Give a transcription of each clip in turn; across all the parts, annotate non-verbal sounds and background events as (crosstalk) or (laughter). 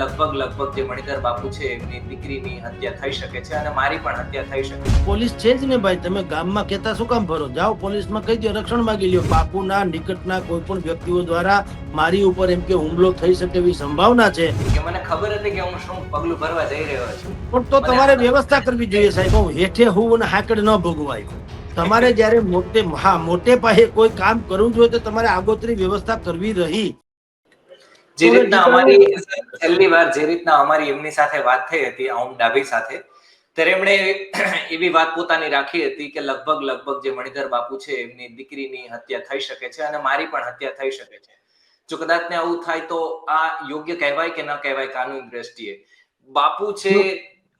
લગભગ લગભગ જે મણિધર બાપુ છે એમની દીકરીની હત્યા થઈ શકે છે અને મારી પણ હત્યા થઈ શકે છે. પોલીસ છે જ ને ભાઈ તમે ગામમાં કહેતા શું કામ ભરો? જાઓ પોલીસમાં કહી દો રક્ષણ માંગી લ્યો. બાપુના નિકટના કોઈ પણ વ્યક્તિઓ દ્વારા મારી ઉપર એમ કે હુમલો થઈ શકે એવી સંભાવના છે. કે મને ખબર હતી કે હું શું પગલું ભરવા જઈ રહ્યો છું. પણ તો તમારે વ્યવસ્થા કરવી જોઈએ સાહેબ. હું હેઠે હું અને હાકડ ન ભોગવાય. તમારે જ્યારે મોટે હા મોટે પાયે કોઈ કામ કરવું જોઈએ તો તમારે આગોતરી વ્યવસ્થા કરવી રહી. જે રીતના અમારી છેલ્લી વાર જે રીતના અમારી એમની સાથે વાત થઈ હતી ઓમ ડાભી સાથે ત્યારે એમણે (coughs) એવી વાત પોતાની રાખી હતી કે લગભગ લગભગ જે મણિધર બાપુ છે એમની દીકરીની હત્યા થઈ શકે છે અને મારી પણ હત્યા થઈ શકે છે. જો કદાચ ને આવું થાય તો આ યોગ્ય કહેવાય કે ન કહેવાય કાનૂની દ્રષ્ટિએ? બાપુ છે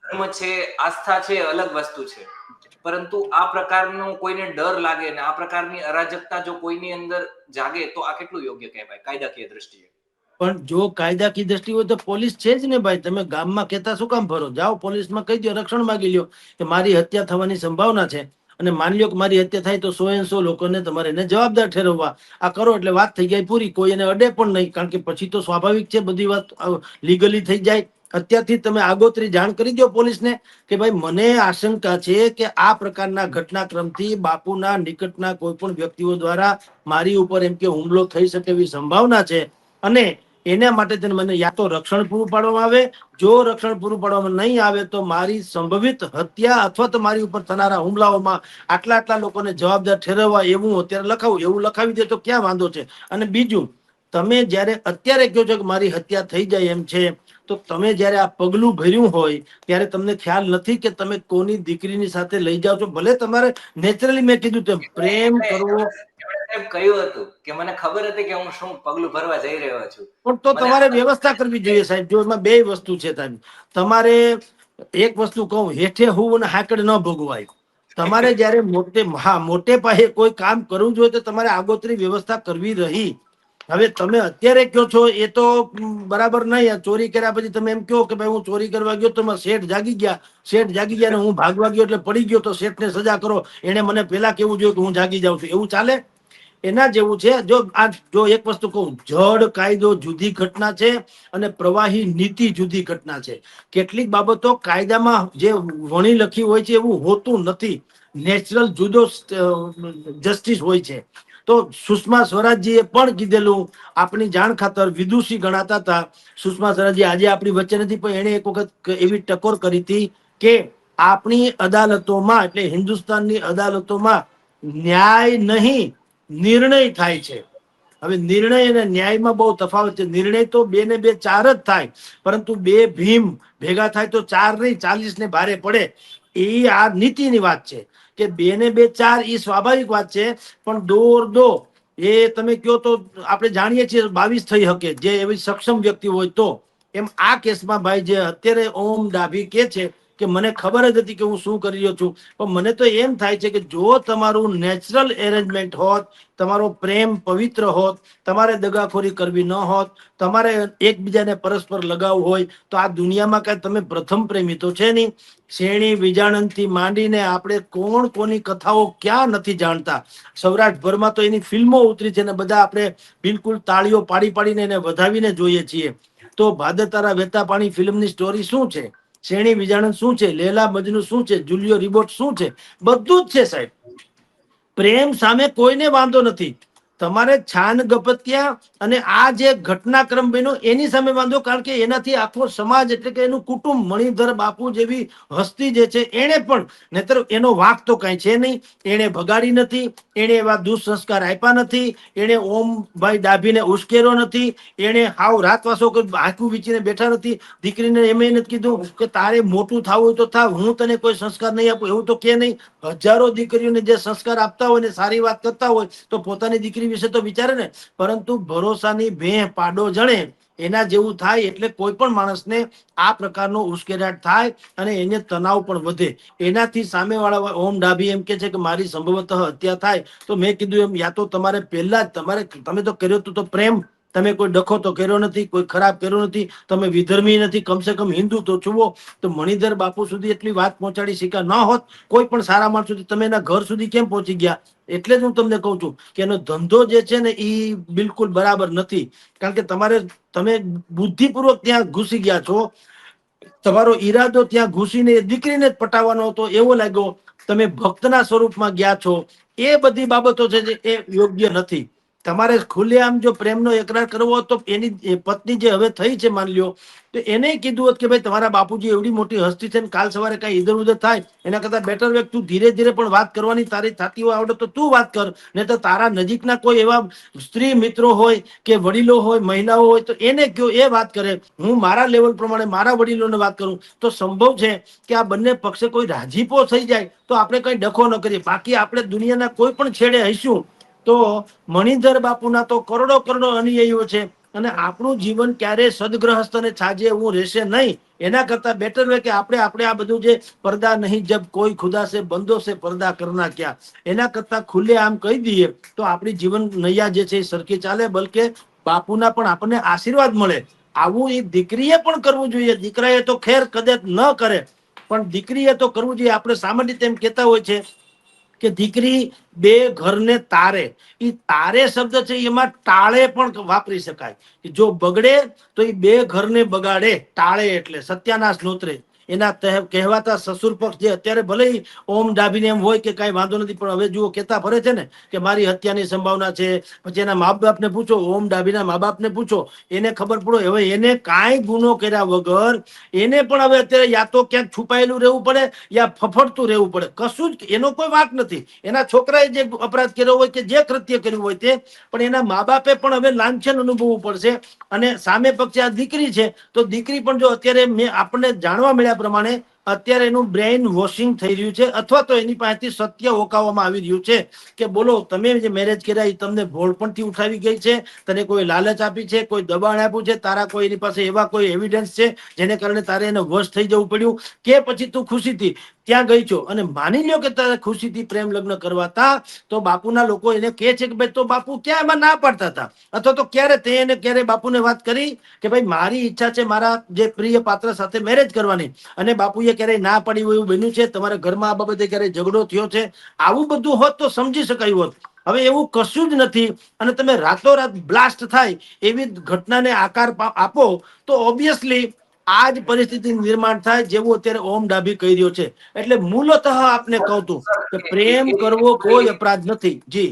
ધર્મ છે આસ્થા છે અલગ વસ્તુ છે. પરંતુ આ પ્રકારનો કોઈને ડર લાગે ને આ પ્રકારની અરાજકતા જો કોઈની અંદર જાગે તો આ કેટલું યોગ્ય કહેવાય કાયદાકીય દ્રષ્ટિએ? પણ જો કાયદાકીય દ્રષ્ટિ હોય તો પોલીસ છે જ ને ભાઈ. તમે ગામમાં કહેતા શું કામ ફરો જાઓ, પોલીસમાં કહી દો રક્ષણ માગી લ્યો કે મારી હત્યા થવાની સંભાવના છે. અને માની લ્યો કે મારી હત્યા થાય તો સો સો લોકોને તમારે એને જવાબદાર ઠેરવવા. આ કરો એટલે વાત થઈ જાય પૂરી. કોઈ એને અડે પણ નહીં. કારણ કે પછી તો સ્વાભાવિક છે બધી વાત લીગલી થઈ જાય. અત્યારથી તમે આગોતરી જાણ કરી દો પોલીસને કે ભાઈ, મને આશંકા છે કે આ પ્રકારના ઘટનાક્રમથી બાપુના નિકટના કોઈ પણ વ્યક્તિઓ દ્વારા મારી ઉપર એમ કે હુમલો થઈ શકે એવી સંભાવના છે. અને એના માટે તેને મને યા તો રક્ષણ પૂરું પાડવામાં આવે, જો રક્ષણ પૂરું પાડવામાં નહીં આવે તો મારી સંભવિત હત્યા અથવા તો મારી ઉપર થનારા હુમલાઓમાં આટલા આટલા લોકોને જવાબદાર ઠેરવવા એવું અત્યારે લખાવું, એવું લખાવી દે તો ક્યાં વાંધો છે? અને બીજું, તમે જ્યારે અત્યારે કહો છો કે મારી હત્યા થઈ જાય એમ છે, તો તમે જ્યારે આ પગલું ભર્યું હોય, ત્યારે તમને ખ્યાલ નથી કે તમે કોની દીકરીની સાથે લઈ જાઓ છો? ભલે તમારે નેચરલી મેં કીધું તેમ, પ્રેમ કરવો સાહેબ કહ્યું હતું કે મને ખબર હતી કે હું શું પગલું ભરવા જઈ રહ્યો છું. પણ તો તમારે વ્યવસ્થા કરવી જોઈએ સાહેબ. જો એમાં બે વસ્તુ છે સાહેબ. તમારે એક વસ્તુ કહું હેઠે હું અને હાકડ ન ભોગવાય. તમારે જ્યારે મોટે હા મોટે પાસે કોઈ કામ કરવું જોઈએ તો તમારે આગોતરી વ્યવસ્થા કરવી રહી. હવે તમે અત્યારે કયો છો એ તો બરાબર નહીં. ચોરી કર્યા પછી તમે એમ કહો કે ભાઈ હું ચોરી કરવા ગયો તો શેઠ જાગી ગયા. શેઠ જાગી ગયા ને હું ભાગવા ગયો એટલે પડી ગયો તો શેઠને સજા કરો. એને મને પેલા કેવું જોઈએ કે હું જાગી જાઉં છું. એવું ચાલે? એના જેવું છે. જો આ જો એક વસ્તુ કહું જડ કાયદો જુદી ઘટના છે અને પ્રવાહી નીતિ જુદી ઘટના છે. કેટલીક બાબતો કાયદામાં જે વણી લખી હોય છે એવું હોતું નથી. નેચરલ જુદો જસ્ટિસ હોય છે. તો સુષ્મા સ્વરાજજીએ પણ કીધેલું આપણી જાણ ખાતર વિદુષી ગણાતા હતા. સુષ્મા સ્વરાજજી, આજે આપણી વચ્ચે નથી, પણ એણે એક વખત એવી ટકોર કરી હતી કે આપણી અદાલતોમાં, એટલે હિન્દુસ્તાનની અદાલતોમાં ન્યાય નહીં નિર્ણય થાય છે. હવે નિર્ણય અને ન્યાયમાં બહુ તફાવત છે. નિર્ણય તો બે ને બે ચાર જ થાય, પરંતુ બે ભીમ ભેગા થાય તો ચાર નહીં, ચાલીસ ને ભારે પડે. એ આ નીતિની વાત છે કે બે ને બે ચાર એ સ્વાભાવિક વાત છે, પણ દોર દો. એ તમે કયો તો આપણે જાણીએ છીએ બાવીસ થઈ શકે, જે એવી સક્ષમ વ્યક્તિ હોય તો. એમ આ કેસમાં ભાઈ જે અત્યારે ઓમ ડાભી કે છે કે મને ખબર જ હતી કે હું શું કરી રહ્યો છું. પણ મને તો એમ થાય છે કે જો તમારું નેચરલ એરેન્જમેન્ટ હોત, તમારો પ્રેમ પવિત્ર હોત, તમારે દગાખોરી કરવી ન હોત, તમારે એકબીજાને પરસ્પર લગાવ હોય, તો આ દુનિયામાં કાંઈ તમે પ્રથમ પ્રેમી તો છે નહીં. શેણી વિજાણનથી માંડીને આપણે કોણ કોની કથાઓ ક્યાં નથી જાણતા. સૌરાષ્ટ્રભરમાં તો એની ફિલ્મો ઉતરી છે ને બધા આપણે બિલકુલ તાળીઓ પાડી પાડીને એને વધાવીને જોઈએ છીએ. તો ભાદર તારા પાણી ફિલ્મની સ્ટોરી શું છે? શેણી વિજાણન શું છે? લેલા મજનુ શું છે? જુલિયો રિબોટ શું છે? બધું જ છે સાહેબ. પ્રેમ સામે કોઈને વાંધો નથી. તમારે છાન ગપત્યા અને આ જે ઘટનાક્રમ બન્યો, એની સામે વાંધો, કારણ કે એનાથી આખો સમાજ એટલે કે એનું કુટુંબ, મણિધર, બાપુ જેવી હસ્તી જે છે એને પણ, નહીતર એનો વાંક તો કઈ છે નહીં. એને ભગાડી નથી એને એવા દુઃસંસ્કાર આપ્યા નથી એને ઓમભાઈ ડાભીને ઉશ્કેર્યો નથી એને હાવ રાતવાસો આંખું વીચીને બેઠા નથી. દીકરીને એમ નથી કીધું કે તારે મોટું થવું તો થાવ, હું તને કોઈ સંસ્કાર નહીં આપું, એવું તો કે નહીં. હજારો દીકરીઓને જે સંસ્કાર આપતા હોય ને સારી વાત કરતા હોય, તો પોતાની દીકરી વિશે તો વિચારે ને, પરંતુ ભરોસાની ભેહ પાડો જણે એના જેવું થાય એટલે કોઈ પણ માણસને આ પ્રકારનો ઉશ્કેરાટ થાય અને એને તણાવ પણ વધે. એનાથી સામેવાળા ઓમ ડાભી એમ કે છે કે મારી સંભવતઃ હત્યા થાય, તો મેં કીધું એમ, યા તો તમારે પહેલા જ, તમારે, તમે તો કર્યો તો પ્રેમ. તમે કોઈ ડખો તો કર્યો નથી, કોઈ ખરાબ કર્યો નથી, તમે વિધર્મી નથી, કમસે કમ હિન્દુ તો છુઓ તો મણિધર બાપુ સુધી એટલી વાત પહોંચાડી શક્યા ન હોત, કોઈ પણ સારા માણસ સુધી, તમે એના ઘર સુધી કેમ પહોંચી ગયા? એટલે જ હું તમને કહું છું કે એનો ધંધો જે છે ને એ બિલકુલ બરાબર નથી. કારણ કે તમારે, તમે બુદ્ધિપૂર્વક ત્યાં ઘૂસી ગયા છો, તમારો ઈરાદો ત્યાં ઘૂસીને દીકરીને જ પટાવવાનો હતો, એવો લાગ્યો, તમે ભક્તના સ્વરૂપમાં ગયા છો, એ બધી બાબતો છે જે એ યોગ્ય નથી. તમારે ખુલ્લેઆમ જો પ્રેમનો એકરાર કરવો તો એની પત્ની જે હવે થઈ છે, માન લ્યો, તો એને કીધું હોત કે ભાઈ તમારા બાપુજી એવડી મોટી હસ્તી છે ને કાલ સવારે કઈ ઇધર ઉધર થાય, એના કરતા બેટર વેક તું ધીરે ધીરે પણ વાત કરવાની તારી થતી હોય આવડે તો તું વાત કર ને તો તારા નજીકના કોઈ એવા સ્ત્રી મિત્રો હોય કે વડીલો હોય, મહિલાઓ હોય, તો એને કયો એ વાત કરે, હું મારા લેવલ પ્રમાણે મારા વડીલોને વાત કરું, તો સંભવ છે કે આ બંને પક્ષે કોઈ રાજીપો થઈ જાય, તો આપણે કઈ ડખો ન કરીએ, બાકી આપણે દુનિયાના કોઈ પણ છેડે હઈશું. તો મણિધર બાપુના તો કરોડો કરોડો અનુયાયીઓ છે. અને આપણું જીવન ક્યારે સદગ્રહસ્થ છાજે એવું રહેશે નહીં. એના કરતા બેટર હોય કે આપણે આપણે આ બધું જે પડદા નહીં જબ કોઈ ખુદા સે, બંધો સે, પડદા કરના ક્યાં. એના કરતા ખુલ્લે આમ કહી દઈએ તો આપણી જીવન નૈયા જે છે એ સરખી ચાલે. બલકે બાપુના પણ આપણને આશીર્વાદ મળે. આવું એ દીકરીએ પણ કરવું જોઈએ. દીકરાએ તો ખેર કદાચ ન કરે. પણ દીકરીએ તો કરવું જોઈએ. આપણે સામાન્ય એમ કહેતા હોય છે કે દીકરી બે ઘરને તારે. એ તારે શબ્દ છે, એમાં ટાળે પણ વાપરી શકાય. જો બગડે, તો એ બે ઘરને બગાડે. ટાળે એટલે સત્યાનાશ નોતરે. એના કહેવાતા સસુર પક્ષ જે અત્યારે ભલે ઓમ ડાભીને એમ હોય કે કાંઈ વાંધો નથી, પણ હવે જુઓ કેતા ફરે છે ને કે મારી હત્યાની સંભાવના છે, પછી એના મા બાપને પૂછો, ઓમ ડાભીના મા બાપને પૂછો, એને ખબર પડો, હવે એને કાંઈ ગુનો કર્યા વગર એને પણ હવે અત્યારે યા તો ક્યાંક છુપાયેલું રહેવું પડે, યા ફફડતું રહેવું પડે. કશું જ એનો કોઈ વાંક નથી. એના છોકરાએ જે અપરાધ કર્યો હોય કે જે કૃત્ય કર્યું હોય તે, પણ એના મા બાપે પણ હવે લાંછન અનુભવવું પડશે. અને સામે પક્ષે આ દીકરી છે, તો દીકરી પણ જો અત્યારે મેં આપણને જાણવા મળ્યા પ્રમાણે અત્યારે એનું બ્રેઇન વોશિંગ થઈ રહ્યું છે, અથવા તો એની પાસેથી સત્ય ઓકાવવામાં આવી રહ્યું છે કે બોલો, તમે જે મેરેજ કર્યા એ તમને ભોળપણથી ઉઠાવી ગઈ છે, તને કોઈ લાલચ આપી છે, કોઈ દબાણ આપ્યું છે, તારા કોઈ એની પાસે એવા કોઈ એવિડન્સ છે જેને કારણે તારે એને વશ થઈ જવું પડ્યું, કે પછી તું ખુશીથી ત્યાં ગઈ છો? અને માની લ્યો કે તારે ખુશીથી પ્રેમ લગ્ન કરવાતા, તો બાપુના લોકો એને કહે છે કે ભાઈ, તો બાપુ ક્યાં એમાં ના પાડતા હતા? અથવા તો ક્યારે તે એને ક્યારે બાપુને વાત કરી કે ભાઈ, મારી ઈચ્છા છે મારા જે પ્રિય પાત્ર સાથે મેરેજ કરવાની? અને બાપુએ ક્યારેય ના પાડી એવું બન્યું છે? તમારા ઘરમાં આ બાબતે ક્યારેય ઝઘડો થયો છે? આવું બધું હોત તો સમજી શકાયું હોત. હવે એવું કશું જ નથી અને તમે રાતોરાત બ્લાસ્ટ થાય એવી ઘટનાને આકાર આપો તો ઓબ્વિયસલી આ જ પરિસ્થિતિ નિર્માણ થાય જેવું અત્યારે ઓમ ડાભી કહી રહ્યો છે. એટલે મૂલતઃ આપને કહું કે પ્રેમ કરવો કોઈ અપરાધ નથી. જી.